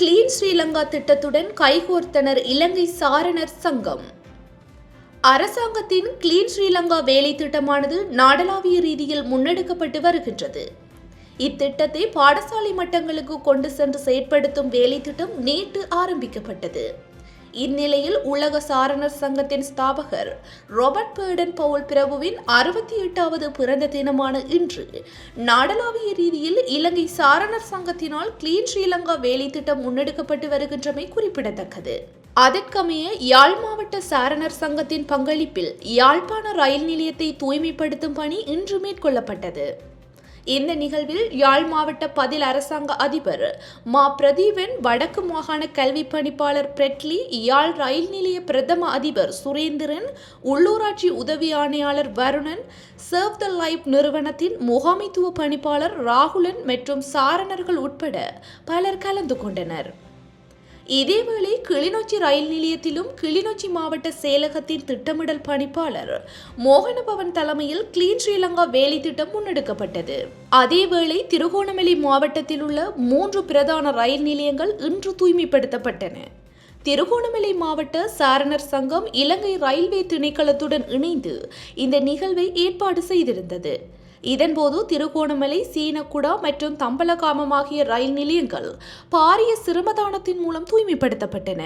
Clean Sri Lanka திட்டத்துடன் கைகோர்த்தனர் இலங்கை சாரணர் சங்கம். அரசாங்கத்தின் கிளீன் ஸ்ரீலங்கா வேலை திட்டமானது நாடளாவிய ரீதியில் முன்னெடுக்கப்பட்டு வருகின்றது. இத்திட்டத்தை பாடசாலை மட்டங்களுக்கு கொண்டு சென்று செயற்படுத்தும் வேலை திட்டம் நேற்று ஆரம்பிக்கப்பட்டது. இந்நிலையில் உலக சாரணர் சங்கத்தின் ஸ்தாபகர் ராபர்ட் பேர்டன் பவுல் பிரபுவின் அறுபத்தி எட்டாவது பிறந்த தினமான இன்று நாடளாவிய ரீதியில் இலங்கை சாரணர் சங்கத்தினால் கிளீன் ஸ்ரீலங்கா வேலை திட்டம் முன்னெடுக்கப்பட்டு வருகின்றமை குறிப்பிடத்தக்கது. அதற்கமைய யாழ் மாவட்ட சாரணர் சங்கத்தின் பங்களிப்பில் யாழ்ப்பாண ரயில் நிலையத்தை தூய்மைப்படுத்தும் பணி இன்று மேற்கொள்ளப்பட்டது. இந்த நிகழ்வில் யாழ் மாவட்ட பதில் அரசாங்க அதிபர் மா. பிரதீபன் வடக்கு மாகாண கல்வி பணிப்பாளர் பிரெட்லி யாழ் ரயில் நிலைய பிரதம அதிபர் சுரேந்திரன் உள்ளூராட்சி உதவி ஆணையாளர் வருணன் சர்வ் த லைஃப் நிறுவனத்தின் முகாமைத்துவ பணிப்பாளர் ராகுலன் மற்றும் சாரணர்கள் உட்பட பலர் கலந்து கொண்டனர். இதேவேளை கிளிநொச்சி ரயில் நிலையத்திலும் கிளிநொச்சி மாவட்ட செயலகத்தின் திட்டமிடல் பணிப்பாளர் மோகனபவன் தலைமையில் கிளீன் ஸ்ரீலங்கா வேலை திட்டம் முன்னெடுக்கப்பட்டது. அதேவேளை திருகோணமலை மாவட்டத்தில் உள்ள மூன்று பிரதான ரயில் நிலையங்கள் இன்று தூய்மைப்படுத்தப்பட்டன. திருகோணமலை மாவட்ட சாரணர் சங்கம் இலங்கை ரயில்வே திணைக்களத்துடன் இணைந்து இந்த நிகழ்வை ஏற்பாடு செய்திருந்தது. இதன்போது திருகோணமலை சீனக்குடா மற்றும் தம்பலகாமம் ஆகிய ரயில் நிலையங்கள் பாரிய சிரமதானத்தின் மூலம் தூய்மைப்படுத்தப்பட்டன.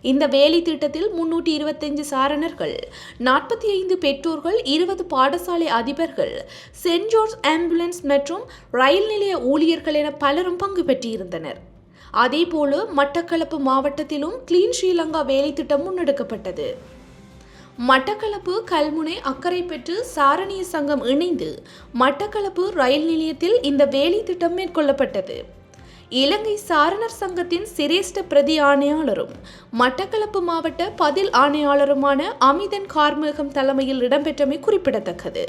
இந்த வேலை திட்டத்தில் முன்னூற்றி இருபத்தஞ்சு சாரணர்கள் நாற்பத்தி ஐந்து பெற்றோர்கள் இருபது பாடசாலை அதிபர்கள் சென்ட் ஜோர்ஜ் ஆம்புலன்ஸ் மற்றும் ரயில் நிலைய ஊழியர்கள் என பலரும் பங்கு பெற்றிருந்தனர். அதேபோல மட்டக்களப்பு மாவட்டத்திலும் கிளீன் ஸ்ரீலங்கா வேலை திட்டம் முன்னெடுக்கப்பட்டது. மட்டக்களப்பு கல்முனை அக்கறை பெற்று சாரணிய சங்கம் இணைந்து மட்டக்களப்பு ரயில் நிலையத்தில் இந்த வேலை திட்டம் மேற்கொள்ளப்பட்டது. இலங்கை சாரணர் சங்கத்தின் சிரேஷ்ட பிரதி ஆணையாளரும் மட்டக்களப்பு மாவட்ட பதில் ஆணையாளருமான அமிதன் கார்மேகம் தலைமையில் இடம்பெற்றமை குறிப்பிடத்தக்கது.